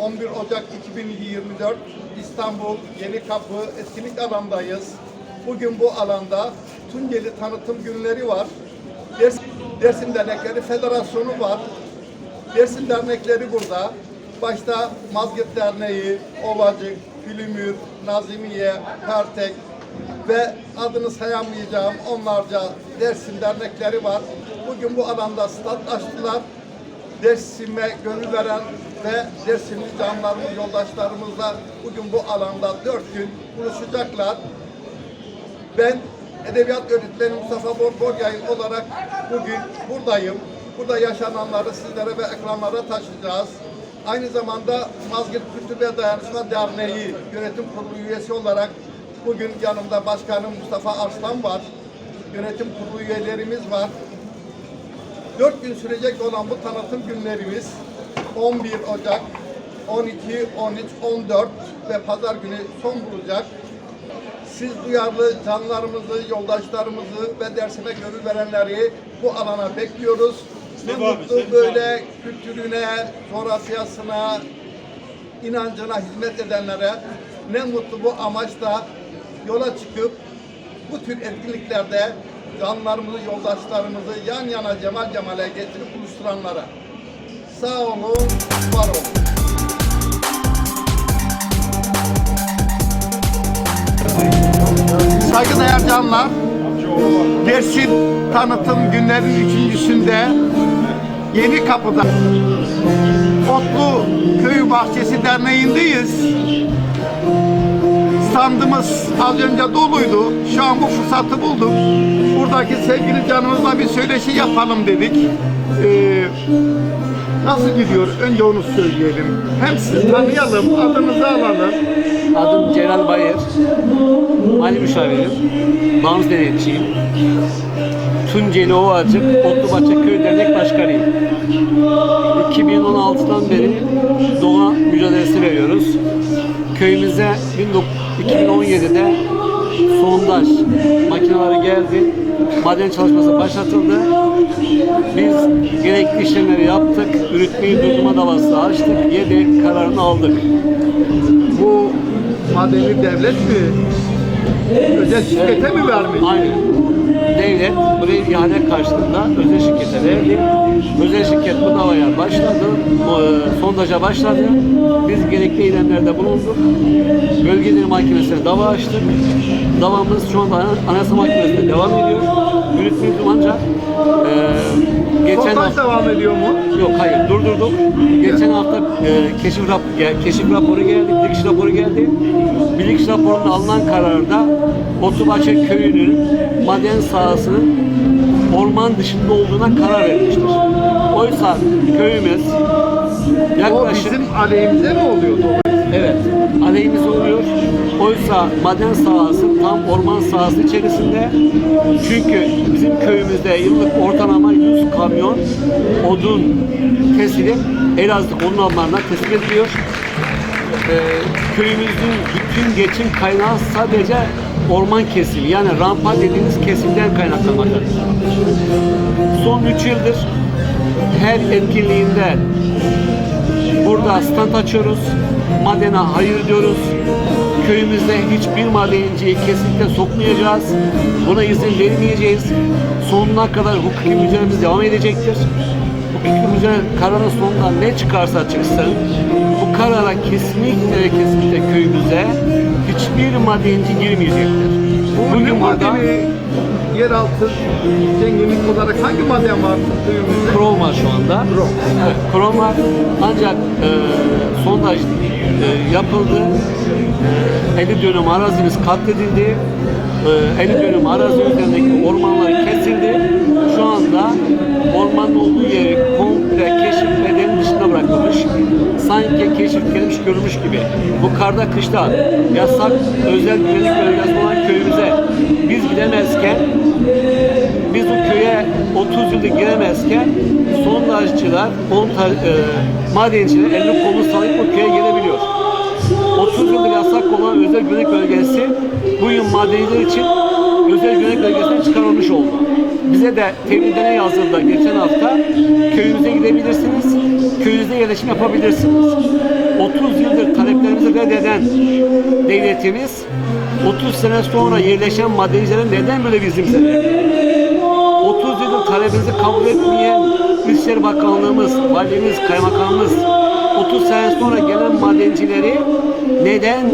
11 Ocak 2024 İstanbul Yeni Kapı etkinlik alandayız. Bugün bu alanda Tunceli tanıtım günleri var. Ders, Dersim Dernekleri Federasyonu var. Dersim dernekleri burada. Başta Mazgirt Derneği, Ovacık, Gülümür, Nazimiye, Pertek ve adını sayamayacağım onlarca Dersim dernekleri var. Bugün bu alanda stat açtılar. Dersim'e gönül veren ve Dersimli canlarımız, yoldaşlarımızla bugün bu alanda dört gün buluşacaklar. Ben edebiyat öğretmeni Mustafa Bor Boryayın olarak bugün buradayım. Burada yaşananları sizlere ve ekranlara taşıyacağız. Aynı zamanda Mazgirt Kültür ve Dayanışma Derneği yönetim kurulu üyesi olarak bugün yanımda başkanım Mustafa Arslan var. Yönetim kurulu üyelerimiz var. 4 gün sürecek olan bu tanıtım günlerimiz 11 Ocak, 12, 13, 14 ve pazar günü son bulacak. Siz duyarlı canlarımızı, yoldaşlarımızı ve dersime gönül verenleri bu alana bekliyoruz. Ne mutlu böyle kültürüne, coğrafyasına, inancına hizmet edenlere ne mutlu bu amaçla yola çıkıp bu tür etkinliklerde canlarımızı, yoldaşlarımızı yan yana cemal cemale getirip buluşturanlara. Sağ olun, var olun. Saygıdeğer canlar, Dersim tanıtım günlerinin üçüncüsünde Yeni Kapı'da Otlu Köy Bahçesi Derneği'ndeyiz. Standımız az önce doluydu. Şu an bu fırsatı bulduk. Buradaki sevgili canımızla bir söyleşi yapalım dedik. Ee, nasıl gidiyor? Önce onu söyleyelim. Hem sizi tanıyalım, adınızı alalım. Adım Celal Bayır. Mali müşavirim. Bağımsız denetçiyim. Tunceli Ovacık Otlubahçe Köy Dernek Başkanıyım. 2016'dan beri doğa mücadelesi veriyoruz. Köyümüze 2017'de sondaj makineleri geldi. Maden çalışması başlatıldı. Biz gerekli işlemleri yaptık. Üretmeyi durdurma davası açtık. Yedi kararını aldık. Bu madeni devlet mi? Özel şirkete mi vermiş? Aynen. Devlet burayı ihale karşılığında özel şirkete verdi. Özel şirket bu davaya başladı, e, sondaja başladı. Biz gerekli eylemlerde bulunduk. Bölgeleri Mahkemesi'ne dava açtık. Davamız şu anda Ana- Anayasa Mahkemesi'nde devam ediyor. Yürütmüyoruz ancak e, geçen Sondaj hafta devam ediyor mu? Yok hayır durdurduk. Geçen hafta e, keşif, rap, keşif raporu geldi, bilirkişi raporu geldi. Bilirkişi raporunda alınan kararda Otubahçe köyünün maden sahasının orman dışında olduğuna karar verilmiştir. Oysa köyümüz O yaklaşık bizim aleyhimize mi oluyor? Evet, aleyhimize oluyor. Oysa maden sahası tam orman sahası içerisinde. Çünkü bizim köyümüzde yıllık ortalama 100 kamyon odun kesilip Elazığ odun alanlarına teslim ediliyor. Ee, köyümüzün bütün geçim kaynağı sadece orman kesimi yani rampa dediğimiz kesimden kaynaklanmaktadır. Son 3 yıldır her etkinliğinde Burada stand açıyoruz. Madene hayır diyoruz. Köyümüzde hiçbir madenciyi kesinlikle sokmayacağız. Buna izin vermeyeceğiz. Sonuna kadar hukuki mücadelemiz devam edecektir. Hukuki mücadele kararın sonunda ne çıkarsa çıksın karara kesinlikle ve kesinlikle köyümüze hiçbir madenci girmeyecektir. Bugün madeni yeraltı zenginlik olarak hangi maden var köyümüzde? krom var şu anda. Krom. Evet, krom var. Ancak e, sondaj e, yapıldı. E, 50 dönüm arazimiz katledildi. E, 50 dönüm arazi üzerindeki ormanlar Sanki keşif gelmiş görmüş gibi. Bu karda kışta yasak özel güvenlik bölgesi olan köyümüze biz gidemezken biz o köye 30 yıldır giremezken sondajcılar, monta, e, madenciler elini kolunu sallayıp o köye gelebiliyor. 30 yıldır yasak olan özel güvenlik bölgesi bu yıl madenciler için özel güvenlik bölgesine çıkarılmış oldu. Bize de tebliğde ne yazıldı geçen hafta? Köyünüze gidebilirsiniz, köyünüzde yerleşim yapabilirsiniz. 30 yıldır taleplerimizi reddeden devletimiz 30 sene sonra yerleşen madencilere neden böyle bizim 30 yıldır talebimizi kabul etmeyen İçişleri Bakanlığımız, Valimiz, Kaymakamımız 30 sene sonra gelen madencileri neden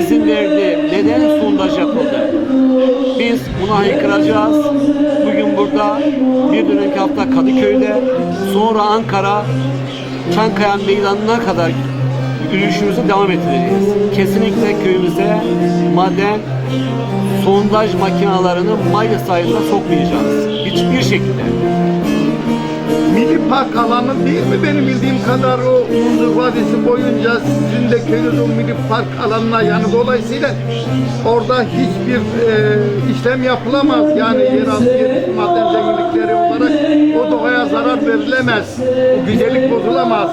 izin verdi, neden sondaj yapıldı? Biz buna haykıracağız. Bugün burada, bir dönemki hafta Kadıköy'de, sonra Ankara, Çankaya Meydanı'na kadar yürüyüşümüzü devam ettireceğiz. Kesinlikle köyümüze maden, sondaj makinalarını Mayıs ayında sokmayacağız. Hiçbir şekilde. Milli Park alanı değil mi benim bildiğim kadar o Muzur Vadisi boyunca sizin de köyünüz o Milli Park alanına yani dolayısıyla orada hiçbir e, işlem yapılamaz. Yani yeraltı yer maden zenginlikleri olarak o doğaya zarar verilemez. O güzellik bozulamaz.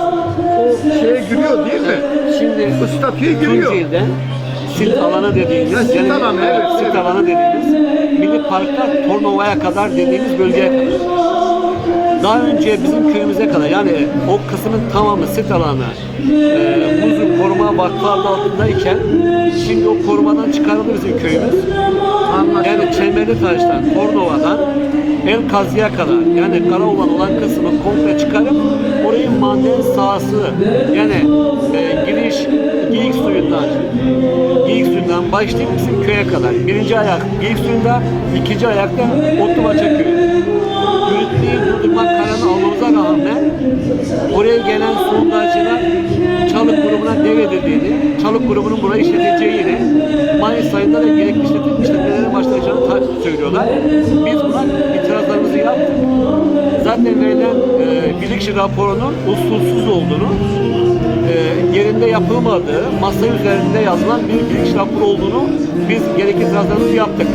O şeye giriyor değil mi? Şimdi Bu statüye giriyor. Tunceli'de sit alanı dediğimiz, Ya sit alanı, evet, sit evet. alanı dediğimiz, Milli Park'ta Tornova'ya kadar dediğimiz bölgeye kadar. Daha önce bizim köyümüze kadar yani o kısmın tamamı sit alanı e, Muzur Koruma Vakfı adı altındayken şimdi o korumadan çıkarıldı bizim köyümüz. Yani Çemberli Taş'tan, Tornova'dan El Kazı'ya kadar yani Karaoğlan olan kısmı komple çıkarıp orayı maden sahası yani e, giriş Geyik suyundan Geyik suyundan başlayıp bizim köye kadar. Birinci ayak Geyik suyunda, ikinci ayakta Otlubaça köyü. Oraya gelen sondajcılar Çalık grubuna devredildiğini, Çalık grubunun burayı işleteceğini, Mayıs ayında da gerekli işletim, işletmelere başlayacağını söylüyorlar. Biz buna itirazlarımızı yaptık. Zaten verilen e, bilirkişi raporunun usulsüz olduğunu, e, yerinde yapılmadığı, masa üzerinde yazılan bir bilirkişi raporu olduğunu biz gerekli itirazlarımızı yaptık.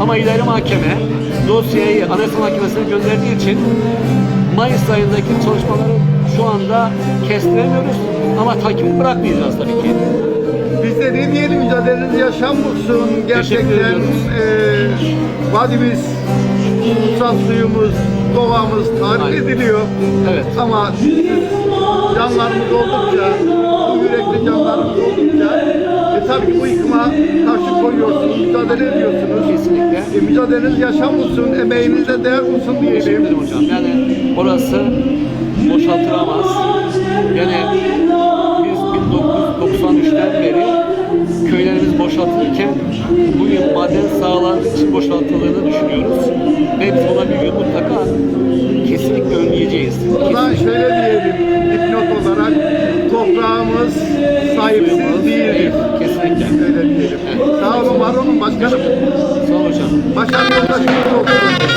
Ama idari mahkeme dosyayı Anayasa Mahkemesi'ne gönderdiği için Mayıs ayındaki çalışmaları şu anda kestiremiyoruz ama takibi bırakmayacağız tabii ki. Biz de ne diyelim mücadeleniz yaşam bulsun. Gerçekten e, vadimiz, kutsal suyumuz, doğamız tarif Aynen. ediliyor. Evet. Ama canlarımız oldukça, bu yürekli canlarımız oldukça e, tabii ki bu yıkıma karşı koyuyorsunuz, mücadele ediyorsunuz. Kesinlikle. E, mücadeleniz yaşam bulsun, emeğiniz de değer Teşekkür diyelim. ederim hocam. Yani orası boşaltılamaz. Yani biz 1993'ten beri köylerimiz boşaltılırken bugün maden sahaları için boşaltıldığını düşünüyoruz. Ve biz buna bir gün mutlaka kesinlikle önleyeceğiz. O zaman şöyle diyelim, dipnot olarak toprağımız sahipsiz değildir. Kesinlikle. Öyle diyelim. Sağ olun, var olun başkanım. Sağ olun hocam. Başarılı olsun.